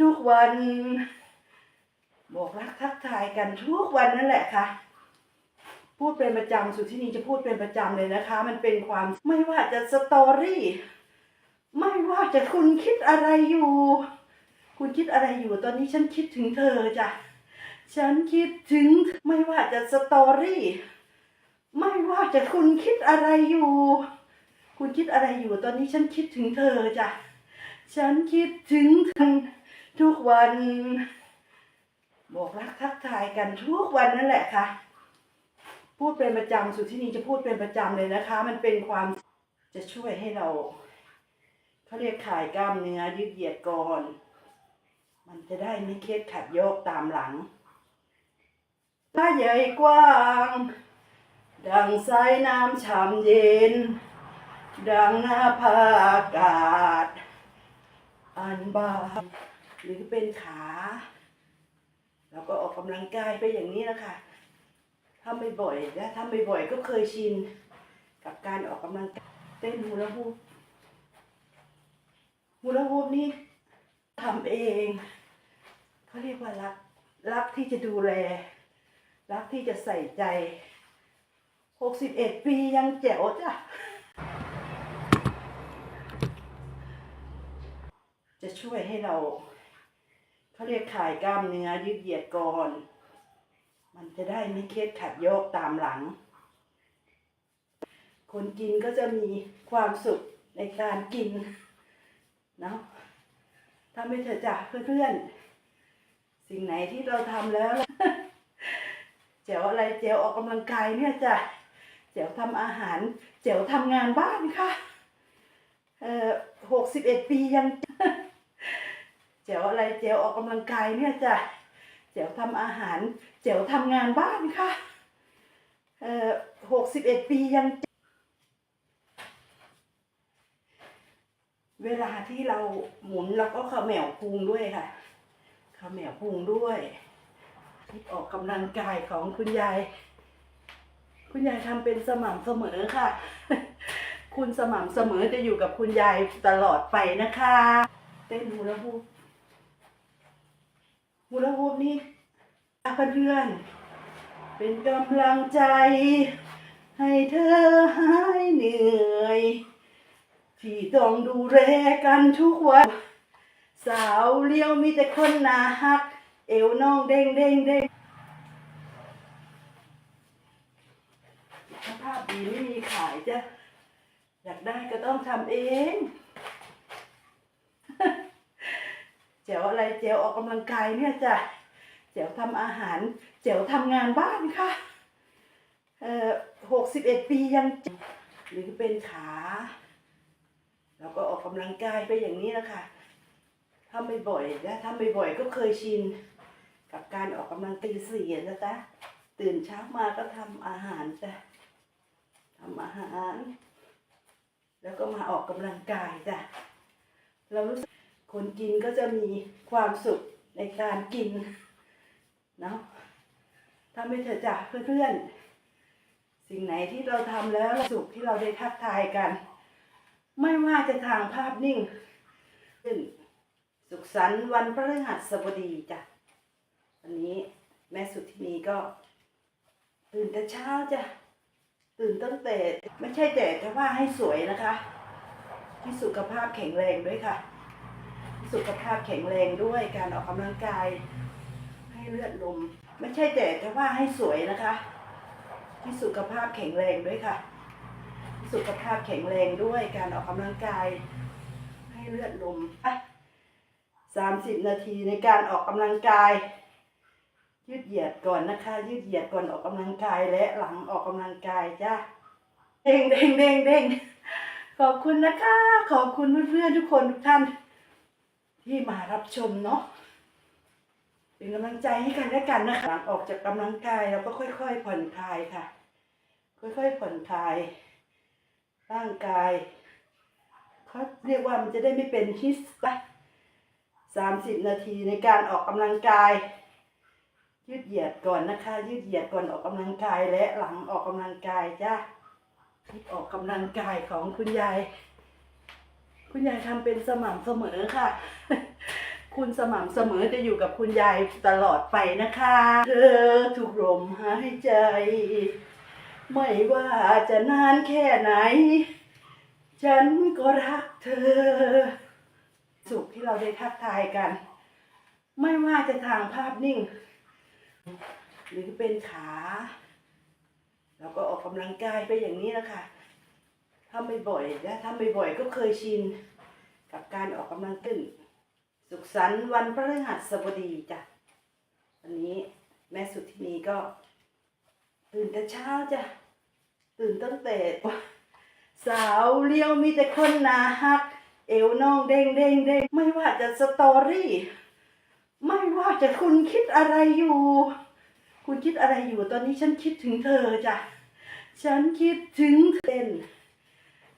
ทุกวัน บอกรักทักทายกันทุกวันนั่นแหละค่ะพูดเป็นประจำสุดที่นี้จะพูดเป็นประจำเลยนะคะ มันเป็นความไม่ว่าจะสตอรี่ไม่ว่าจะคุณคิดอะไรอยู่ คุณคิดอะไรอยู่ ตอนนี้ฉันคิดถึงเธอจ้ะฉันคิดถึงไม่ว่าจะสตอรี่ไม่ว่าจะคุณคิดอะไรอยู่ คุณคิดอะไรอยู่ ตอนนี้ฉันคิดถึงเธอจ้ะฉันคิดถึง ทุกวันบอกรักทักทายกันทุกวันนั่นแหละค่ะ พูดเป็นประจำสุดที่นี้จะพูดเป็นประจำเลยนะคะ มันเป็นความจะช่วยให้เราเขาเรียกขายกล้ามเนื้อยืดเหยียดก่อน มันจะได้ไม่เครียดขัดโยกตามหลังถ้าใหญ่กว้าง ดังสายน้ำฉ่ำเย็น ดังหน้าผาอากาศ อันบาง หรือเป็นขาแล้วก็ออกกำลังกายไปอย่างนี้นะคะทำบ่อยๆและทำบ่อยๆก็เคยชินกับการออกกำลังกายเต้นฮูลาฮูปฮูลาฮูปนี่ทำเองเขาเรียกว่ารักรักที่จะดูแล รักที่จะใส่ใจหกสิบเอ็ดปียังแจ๋วจ้ะจะช่วยให้เรา เขาเรียกขายกล้ามเนื้อยืดเหยียดก่อน มันจะได้ไม่เครียดขัดโยกตามหลัง คนกินก็จะมีความสุขในการกินเนาะทำให้เถอะจ้ะเพื่อนๆ สิ่งไหนที่เราทำแล้วเจ๋วอะไรเจ๋วออกกำลังกายเนี่ยจ้ะเจ๋วทำอาหารเจ๋วทำงานบ้านค่ะเอ่อหกสิบเอ็ดปียัง เจ๋วอะไรเจ๋วออกกำลังกายเนี่ยจ้ะเจ๋วทำอาหารเจ๋วทำงานบ้านค่ะเอ่อหกสิบเอ็ดปียังเวลาที่เราหมุนเราก็ขมแมวพุงด้วยค่ะขมแมวพุงด้วยคลิปออกกำลังกายของคุณยาย คุณยายทำเป็นสม่ำเสมอค่ะ คุณสม่ำเสมอจะอยู่กับคุณยายตลอดไปนะคะ เต้นฮูลาฮูป ฮูลาฮูปนี่เพื่อนๆเป็นกำลังใจ ให้เธอหายเหนื่อย ที่ต้องดูแลกันทุกวัน สาวเลี้ยวมีแต่คนหนาฮัก เอวน้องเด้งเด้งเด้งถ้าภาพดีไม่มีขายจ้ะ อยากได้ก็ต้องทำเอง เจ๋วอะไรเจ๋วออกกำลังกายเนี่ยจ้ะเจ๋วทำอาหารเจ๋วทำงานบ้านค่ะเอ่อหกสิบเอ็ดปียังหรือเป็นขาแล้วก็ออกกำลังกายไปอย่างนี้นะคะทำบ่อยๆและทำบ่อยๆก็เคยชินกับการออกกำลังตีสี่นะจ๊ะตื่นเช้ามาก็ทำอาหารจ้ะทำอาหาร แล้วก็มาออกกำลังกายจ้ะเรารู้สึก คนกินก็จะมีความสุขในการกินเนาะทำให้เถอะจ้ะเพื่อนๆ สิ่งไหนที่เราทำแล้วสุขที่เราได้ทักทายกัน ไม่ว่าจะทางภาพนิ่งขึ้นสุขสันต์วันพฤหัสบดีจ้ะวันนี้แม่สุดที่นี้ก็ ตื่นแต่เช้าจ้ะตื่นตั้งแต่ไม่ใช่แต่จะว่าให้สวยนะคะ ที่สุขภาพแข็งแรงด้วยค่ะ สุขภาพแข็งแรงด้วยการออกกำลังกาย ให้เลือดลม ไม่ใช่แต่จะว่าให้สวยนะคะที่สุขภาพแข็งแรงด้วยค่ะ สุขภาพแข็งแรงด้วยการออกกำลังกาย ให้เลือดลมสามสิบนาทีในการออกกำลังกาย ยืดเหยียดก่อนนะคะ ยืดเหยียดก่อนออกกำลังกายและหลังออกกำลังกายจ้าเด้งเด้งเด้งเด้งขอบคุณนะคะ ขอบคุณเพื่อนๆทุกคนทุกท่าน ที่มารับชมเนาะเป็นกำลังใจให้กันและกันนะคะหลังออกจากกำลังกายเราก็ค่อยๆผ่อนคลายค่ะ ค่อยๆผ่อนคลาย ร่างกายเขาเรียกว่ามันจะได้ไม่เป็นฮิสปะสามสิบนาทีในการออกกำลังกาย ยืดเหยียดก่อนนะคะ ยืดเหยียดก่อนออกกำลังกายและหลังออกกำลังกายจ้าคลิปออกกำลังกายของคุณยาย คุณยายทำเป็นสม่ำเสมอค่ะ คุณสม่ำเสมอจะอยู่กับคุณยายตลอดไปนะคะ เธอทุกลมหายใจ ไม่ว่าจะนานแค่ไหน ฉันก็รักเธอ สุขที่เราได้ทักทายกัน ไม่ว่าจะทางภาพนิ่ง หรือเป็นขา เราก็ออกกำลังกายไปอย่างนี้นะคะ ทำบ่อยๆและทำบ่อยๆก็เคยชินกับการออกกำลังขึ้นสุขสันต์วันพฤหัสบดีจ้ะวันนี้แม่สุดที่นี้ก็ ตื่นแต่เช้าจ้ะตื่นตั้งแต่สาวเลี้ยวมีแต่คนนาฮัก เอวน้องเด้งเด้งเด้งไม่ว่าจะสตอรี่ ไม่ว่าจะคุณคิดอะไรอยู่ คุณคิดอะไรอยู่ตอนนี้ฉันคิดถึงเธอจ้ะฉันคิดถึงเต้น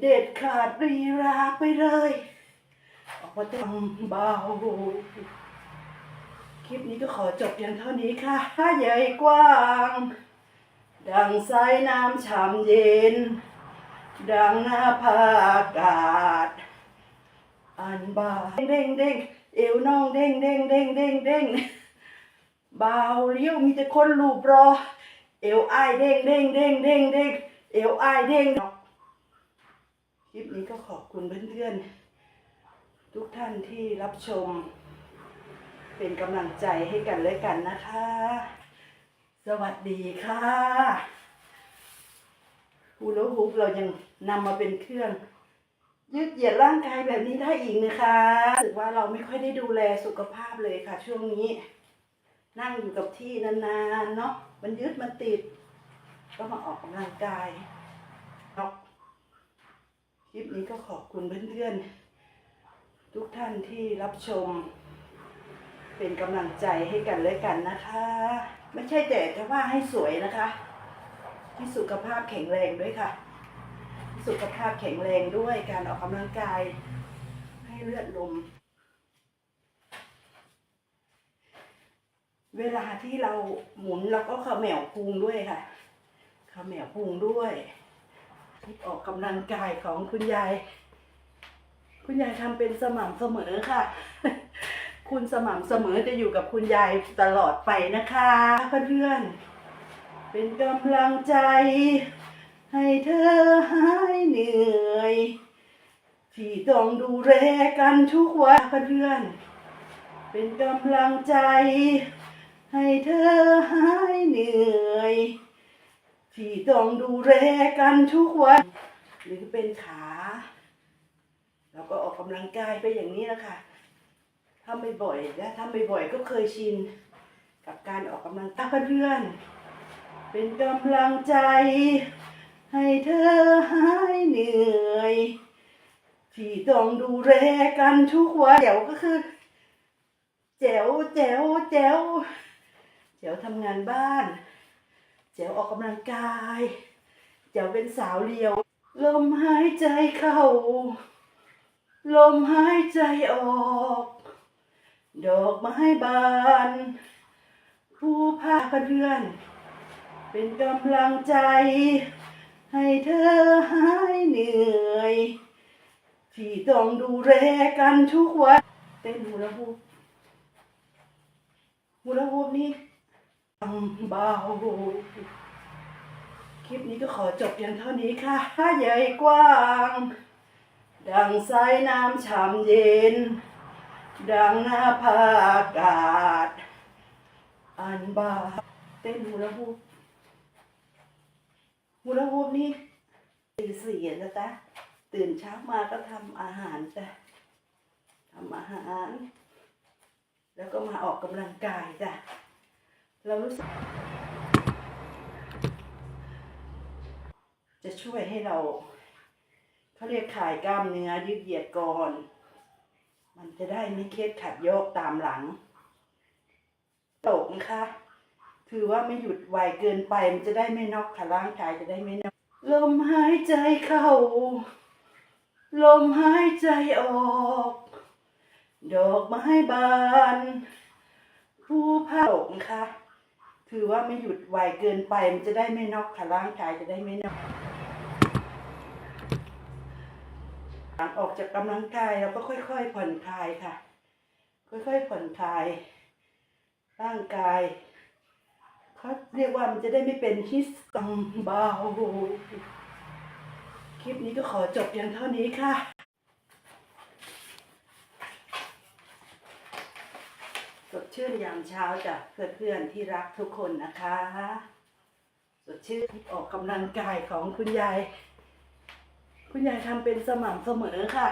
เด็ดขาดรีราไปเลย ออกมาเต้นเบา คลิปนี้ก็ขอจบเพียงเท่านี้ค่ะถ้าใหญ่กว้าง ดังสายน้ำฉ่ำเย็น ดังหน้าผาอากาศ อันบาเด้งเด้งเอวน้องเด้งเด้งเด้งเด้งเด้งเบาเลี้ยวมีแต่คนรูปรอ เอวอ้ายเด้งเด้งเด้งเด้งเด้งเอวอ้ายเด้ง คลิปนี้ก็ขอบคุณเพื่อนๆ ทุกท่านที่รับชม เป็นกำลังใจให้กันและกันนะคะ สวัสดีค่ะฮูลาฮูปเรายังนำมาเป็นเครื่อง ยืดเหยียดร่างกายแบบนี้ได้อีกนะคะรู้สึกว่าเราไม่ค่อยได้ดูแลสุขภาพเลยค่ะ ช่วงนี้ นั่งอยู่กับที่นานๆเนาะมันยึดมันติด ก็มาออกกำลังกาย คลิปนี้ก็ขอบคุณเพื่อนๆ ทุกท่านที่รับชม เป็นกำลังใจให้กันและกันนะคะ ไม่ใช่แต่จะว่าให้สวยนะคะ ที่สุขภาพแข็งแรงด้วยค่ะ สุขภาพแข็งแรงด้วยการออกกำลังกาย ให้เลือดลม เวลาที่เราหมุนเราก็ขมแมวพุงด้วยค่ะขมแมวพุงด้วย คลิปออกกำลังกายของคุณยาย คุณยายทำเป็นสม่ำเสมอค่ะ คุณสม่ำเสมอจะอยู่กับคุณยายตลอดไปนะคะเพื่อนๆเป็นกำลังใจ ให้เธอหายเหนื่อย ที่ต้องดูแลกันทุกวันเพื่อนๆเป็นกำลังใจ ให้เธอหายเหนื่อย ที่ต้องดูแลกันทุกวัน หรือเป็นขาเราก็ออกกำลังกายไปอย่างนี้นะคะทำบ่อยๆและทำบ่อยๆก็เคยชินกับการออกกำลังกายเพื่อน เป็นกำลังใจ ให้เธอหายเหนื่อย ที่ต้องดูแลกันทุกวันแจ๋วก็คือ แจ๋วแจ๋วแจ๋วแจ๋วทำงานบ้าน แจ๋วออกกำลังกายแจ๋วเป็นสาวเลียว ลมหายใจเข้า ลมหายใจออก ดอกไม้บานผู้พาเพื่อน เป็นกำลังใจ ให้เธอหายเหนื่อย ที่ต้องดูแลกันทุกวันเต้นฮูลาฮูปฮูลาฮูนี่ เบาคลิปนี้ก็ขอจบเพียงเท่านี้ค่ะใหญ่กว้าง ดังสายน้ำฉ่ำเย็น ดังหน้าผาอากาศ อันบาเต้นฮูลาฮูปฮูลาฮูปนี่ตีสี่นะจ๊ะตื่นเช้ามาก็ทำอาหารจ้ะทำอาหาร แล้วก็มาออกกำลังกายจ้ะ เรารู้สึก จะช่วยให้เราเขาเรียกขายกล้ามเนื้อยืดเหยียดก่อน มันจะได้ไม่เครียดขัดโยกตามหลัง ตกนะคะถือว่าไม่หยุดไวเกินไปมันจะได้ไม่น็อกค่ะร่างกายจะได้ไม่นอกลมหายใจเข้า ลมหายใจออก ดอกไม้บานผู้พาตกนะคะ ถือว่าไม่หยุดไวเกินไปมันจะได้ไม่น็อกค่ะร่างกายจะได้ไม่น็อกหลังออกจากกำลังกายเราก็ค่อย ๆ ผ่อนคลายค่ะ ค่อยๆผ่อนคลาย ร่างกายเขาเรียกว่ามันจะได้ไม่เป็นฮิสตังเบาคลิปนี้ก็ขอจบเพียงเท่านี้ค่ะ สดชื่นยามเช้าจากเพื่อนๆที่รักทุกคนนะคะ สดชื่นออกกำลังกายของคุณยาย คุณยายทำเป็นสม่ำเสมอค่ะ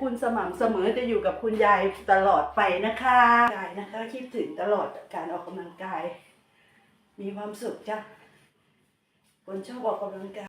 คุณสม่ำเสมอจะอยู่กับคุณยายตลอดไปนะคะยายนะคะ คิดถึงตลอดการออกกำลังกาย มีความสุขจ้ะคนชอบออกกำลังกาย